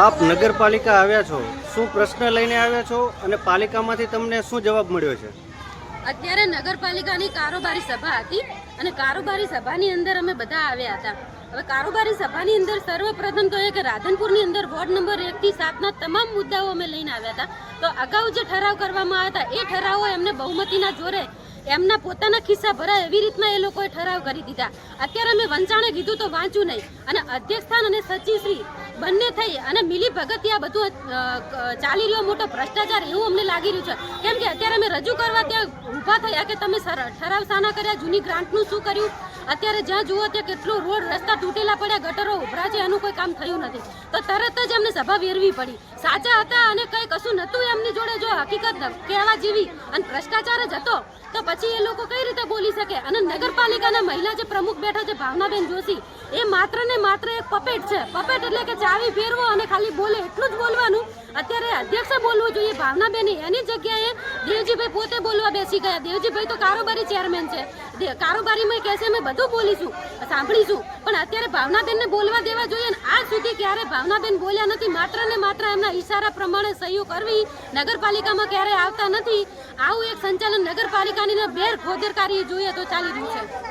આપ નગરપાલિકા આવ્યા છો. શું પ્રશ્ન લઈને આવ્યા છો અને પાલિકામાંથી તમને શું જવાબ મળ્યો છે? અત્યારે નગરપાલિકાની કારોબારી સભા હતી અને કારોબારી સભાની અંદર અમે બધા આવ્યા હતા. હવે કારોબારી સભાની અંદર સર્વપ્રથમ તો એ કે રાધનપુરની અંદર વોર્ડ નંબર એકથી સાતના તમામ મુદ્દાઓ અમે લઈને આવ્યા હતા. તો અગાઉ જે ઠરાવ કરવામાં આવ્યા હતા, એ ઠરાવો એમને બહુમતીના જોરે એમના પોતાના ખિસ્સા ભરાય એવી રીતના એ લોકોએ ઠરાવ કરી દીધા. અત્યારે અમે વંચાણે કીધું તો વાંચ્યું નહીં. અને અધ્યક્ષસ્થાન અને સચિવશ્રી બંને થઈ અને મિલી ભગત આ બધું ચાલી રહ્યો મોટો ભ્રષ્ટાચાર એવું અમને લાગી રહ્યું છે. કેમ કે અત્યારે અમે રજૂ કરવા ત્યાં ઊભા થયા કે તમે ઠરાવ સાના કર્યા, જૂની ગ્રાન્ટનું શું કર્યું? અત્યારે જ્યાં જુઓ ત્યાં કેટલું રોડ રસ્તા તૂટેલા પડ્યા, ગટરો ઉભરા છે, એનું કોઈ કામ થયું નથી. તો તરત જ એમને સભા વેરવી પડી. સાચા હતા અને કઈ કશું નતું એમની જોડે. જો હકીકત કહેવા જેવી અને ભ્રષ્ટાચાર જ હતો, તો પછી એ લોકો કઈ રીતે બોલી શકે? અને નગરપાલિકાના મહિલા જે પ્રમુખ બેઠા છે, ભાવનાબેન જોશી, એ માત્ર ને માત્ર એક પપેટ છે. પપેટ એટલે કે ચાવી ફેરવો અને ખાલી બોલે એટલું જ બોલવાનું અત્યારે અધ્યક્ષે બોલવું જોઈએ. ભાવનાબેન એની જગ્યાએ દેવજીભાઈ પોતે બોલવા બેસી ગયા. દેવજીભાઈ તો કારોબારી ચેરમેન છે. કારોબારીમાં કહેશે અમે બધું બોલીશું, સાંભળીશું. પણ અત્યારે ભાવનાબેનને બોલવા દેવા જોઈએ ને આજ સુધી ક્યારે ભાવનાબેન બોલ્યા નથી. માત્ર ને માત્ર એમના ઈશારા પ્રમાણે સહીઓ કરવી નગરપાલિકામાં ક્યારે આવતા નથી. આવું એક સંચાલન નગરપાલિકાની બેર ખોદરકારી જોઈએ તો ચાલી રહ્યું છે.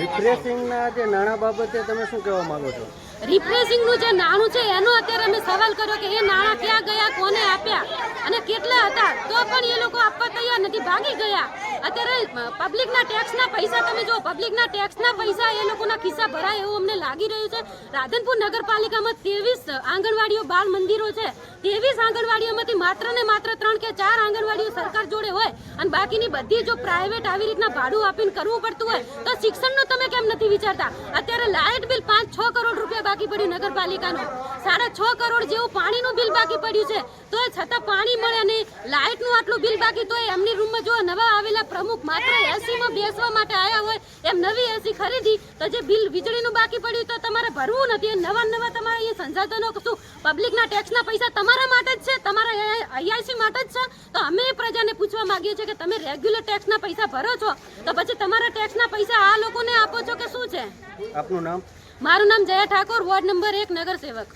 રિફ્રેશિંગના જે નાણાં બાબતે તમે શું કહેવા માંગો છો? રિપ્રેસિંગનું જે નાણું છે, એનો અત્યારે અમે સવાલ કર્યો કે એ નાણાં ક્યાં ગયા, કોને આપ્યા અને કેટલા હતા, તો પણ એ લોકો આપવા તૈયાર નથી, ભાગી ગયા. અત્યારે પબ્લિકના ટેક્સના પૈસા, તમે જો પબ્લિકના ટેક્સના પૈસા એ લોકોના ખિસ્સા ભરાય એવું અમને લાગી રહ્યું છે. રાધનપુર નગરપાલિકામાં ત્રેવીસ આંગણવાડીઓ બાળ મંદિરો છે. ત્રેવીસ આંગણવાડીઓમાંથી માત્ર ને માત્ર ત્રણ કે ચાર આંગણવાડીઓ સરકાર જોડે હોય અને બાકીની બધી જો પ્રાઇવેટ આવી રીતના ભાડું આપીને કરવું પડતું હોય, તો શિક્ષણનું તમે કેમ નથી વિચારતા? અત્યારે લાઇટ બિલ પાંચ છ કરોડ બાકી પડ્યું નગરપાલિકાનું. સાડા છ કરોડ જેવું પાણીનું બિલ બાકી પડ્યું છે. તો એ છતાં પાણી મળે નહીં લાઇટનું આટલું બિલ બાકી તો એમની રૂમમાં જો નવા આવેલા પ્રમુખ માત્ર એસીમાં બેસવા માટે આવ્યા હોય, એમ નવી એસી ખરીદી, તો જે બિલ વીજળીનું બાકી પડ્યું, તો તમારે ભરવું નથી. નવા નવા તમારા એ સંસાધનો શું? પબ્લિકના ટેક્સના પૈસા તમારા માટે જ છે? તમારા આઈઆઈસી માટે જ છે? તો અમે પ્રજાને પૂછવા માંગીએ છીએ કે તમે રેગ્યુલર ટેક્સના પૈસા ભરો છો? તો પછી તમારા ટેક્સના પૈસા આ લોકોને આપો છો કે શું છે? આપનું નામ? મારું નામ જયા ઠાકોર વોર્ડ નંબર એક નગર સેવક